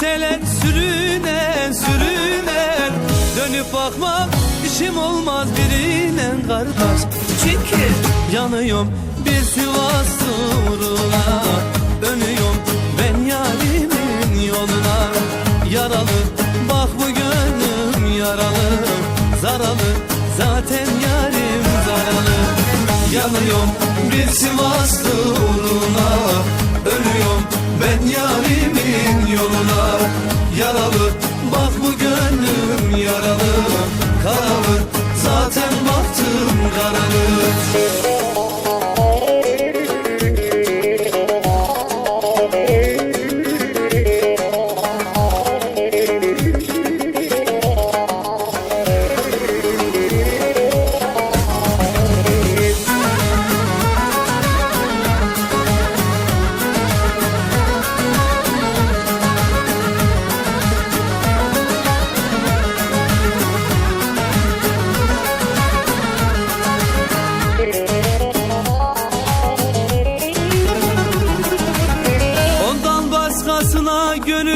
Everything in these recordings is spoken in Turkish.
Gelseler sürüne sürüne Dönüp bakmam işim olmaz birine kardeş. Çünkü yanıyorum bir Sivas uğruna Dönüyorum ben yarimin yoluna. Yaralı bak bu gönlüm yaralı Zaralı zaten yarim zaralı. Yanıyorum bir Sivas uğruna Karalı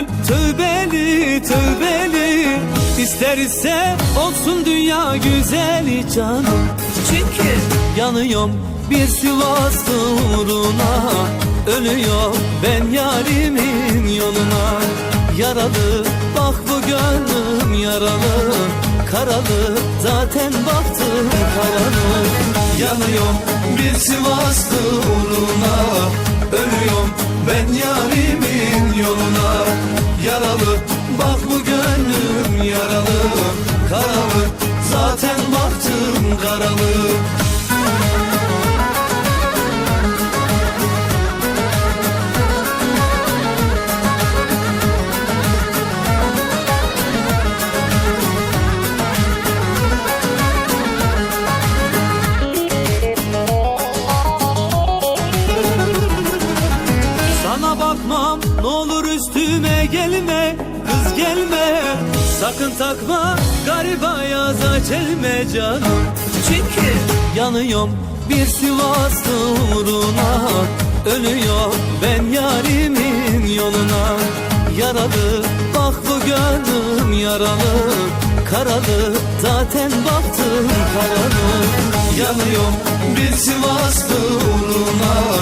gönül tövbeli tövbeli. İster ise olsun dünya güzeli canım. Çünkü yanıyorum bir Sivaslı uğruna. Ölüyor ben yarimin yoluna. Yaralı bak bu gönlüm yaralı. Karalı zaten baktım karalı. Yanıyorum bir Sivaslı uğruna. Ölüyorum ben yoluna Yaralı bak bu gönlüm yaralı bakmam ne olur üstüme gelme Kız gelme. Sakın takma gariba yaza çelme canım. Çünkü yanıyorum bir Sivaslı uğruna. Ölüyor ben yarimin yoluna. Yaralı bak bu gönlüm yaralı. Karalı zaten baktım karalı. Yanıyorum bir Sivaslı uğruna